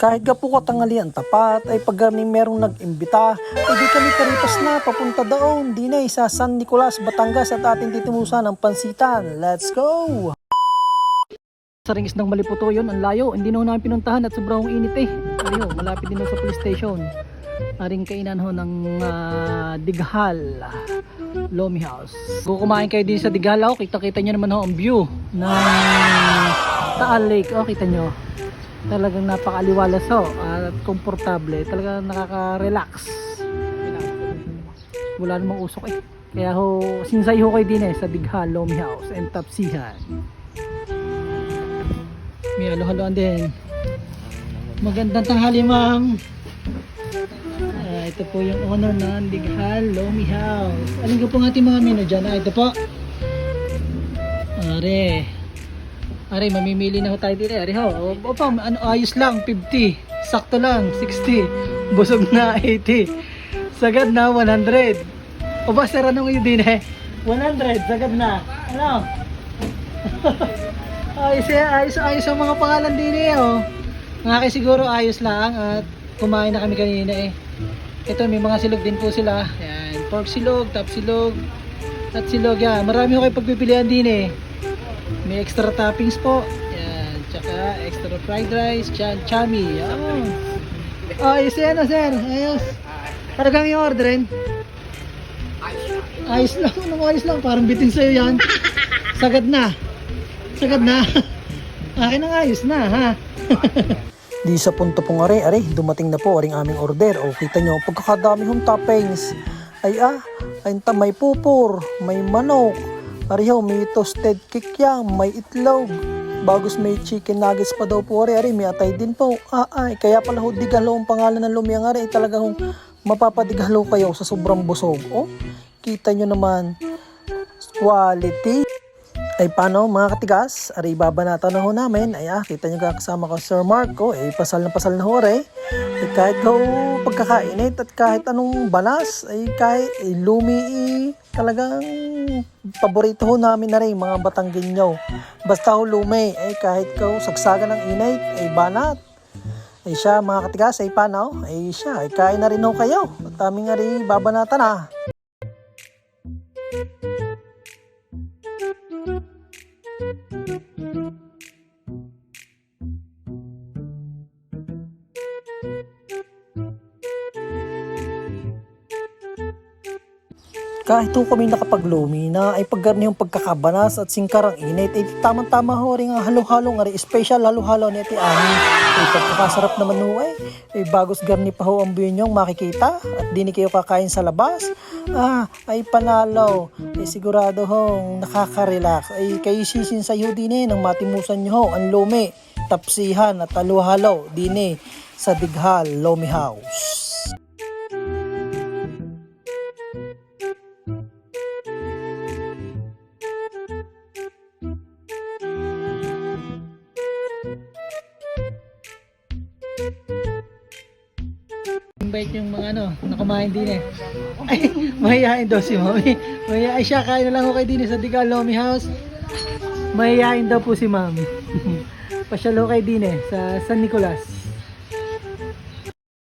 Kahit ga po katangalian tapat ay pag kami merong nag-imbita, ay di kami karipas na papunta doon. Di na sa San Nicolas, Batangas at ating titimusan ng pansitan. Let's go! Sa ringis ng Maliputo yun, ang layo. Hindi na namin pinuntahan at sobrang init eh. Ayo, malapit din sa police station. Aring kainan ho ng ah, Dighal. Lomi House. Kung kumain kayo din sa Dighal, oh, kita-kita nyo naman ho ang view ng Taal Lake. Oh, kita nyo. Talagang napakaliwalas ho at komportable. Talagang nakaka-relax. Wala namang usok eh. Kaya ho, sinsay ho kayo din eh sa Dighal, Lomi House and Tapsihan. May halo-haloan din. Magandang tanghali, ma'am. Ah, ito po yung owner ng Dighal Lomi House. Alin ko po ang ating mga menu dyan? Ah, ito po. Are. Are, mamimili na ho tayo dito. Are ho. Opa, ano, ayos lang, 50. Sakto lang, 60. Busog na, 80. Sagad na, 100. O ba, sir, anong yun din eh? 100, sagad na. Ano? ayos eh, ayos, ayos ang mga pangalan din eh, oh. Nga kay siguro ayos lang at kumain na kami kanina eh. Ito, may mga silog din po sila. Yan, pork silog, top silog, at silog yan. Marami ko kayo pagpipilian din eh. May extra toppings po. Yan, tsaka extra fried rice, chan chami. Yan. Ayos yan, ano, sir. Ayos. Talagang yung orderin. Ayos lang, anong ayos lang. Parang bitin sa'yo yan. Sagad na. Sagad na. Akin ang ayos na, ha? Di sa punto pong are, are, dumating na po aring aming order. O kita nyo, pagkakadami hong toppings. Ay ah, ay ta may pupur, may manok. Ariho, may toasted cake yan, may itlog. Bagos may chicken nuggets pa daw po are, are, may atay din po. Ah, ay, kaya pala ho, digalo ang pangalan ng lumiyang are, talaga hong mapapadigalo kayo sa sobrang busog. O, kita nyo naman, quality. Ay paano mga katigas, aray babanata na ho namin, ay ah, kita nyo ka kasama ko Sir Marco, ay pasal na pasal na ho re. Ay kahit ho pagkakainit at kahit anong balas, ay kahit ay lumi, eh, talagang paborito ho namin na rin mga Batanggenyo. Basta ho lumi, ay kahit ko sagsagan ng inay, ay banat. Ay siya mga katigas, ay paano, ay siya, ay kain na rin ho kayo. At aming ari babanata na. Kahit ho kami nakapaglumi na ay paggarni yung pagkakabanas at singkarang init ay tamang-tama ho rin ang halo-halo nga special halo-halo ni Ate Ani. Ay pagkakasarap naman ho ay, ay bagos garni pa ho ang buyo nyong makikita at di ni kayo kakain sa labas. Ah, ay panalo. Ay sigurado ho nakaka-relax. Ay kayo sisin sa din eh ng matimusan nyo ho ang lumi, tapsihan at halo-halo din eh sa Dighal Lomi House. Invite yung mga ano, nakumain din eh. Ay, mahihain daw si Mami. Mahihain siya, kain na lang ako kay din sa Digal Lomi House. Mahihain daw po si Mami. Pasyalo kay din eh, sa San Nicolas.